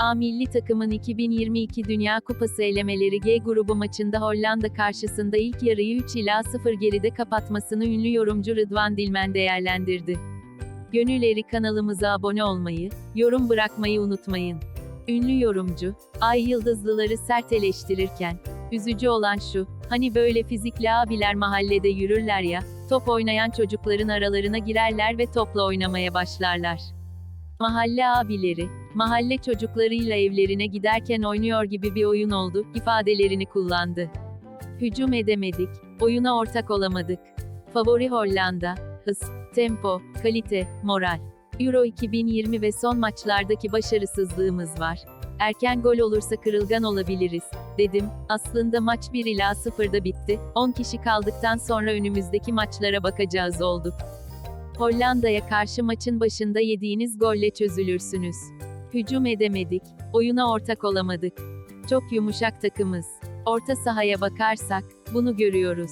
A milli takımın 2022 Dünya Kupası elemeleri G grubu maçında Hollanda karşısında ilk yarıyı 3 ila 0 geride kapatmasını ünlü yorumcu Rıdvan Dilmen değerlendirdi. Gönülleri kanalımıza abone olmayı, yorum bırakmayı unutmayın. Ünlü yorumcu, Ay Yıldızlıları sert eleştirirken, üzücü olan şu, hani böyle fizikli abiler mahallede yürürler ya, top oynayan çocukların aralarına girerler ve topla oynamaya başlarlar. Mahalle abileri, mahalle çocuklarıyla evlerine giderken oynuyor gibi bir oyun oldu, ifadelerini kullandı. Hücum edemedik, oyuna ortak olamadık. Favori Hollanda, hız, tempo, kalite, moral. Euro 2020 ve son maçlardaki başarısızlığımız var. Erken gol olursa kırılgan olabiliriz, dedim. Aslında maç 1 ila 0'da bitti. 10 kişi kaldıktan sonra önümüzdeki maçlara bakacağız olduk. Hollanda'ya karşı maçın başında yediğiniz golle çözülürsünüz. Hücum edemedik, oyuna ortak olamadık. Çok yumuşak takımız. Orta sahaya bakarsak, bunu görüyoruz.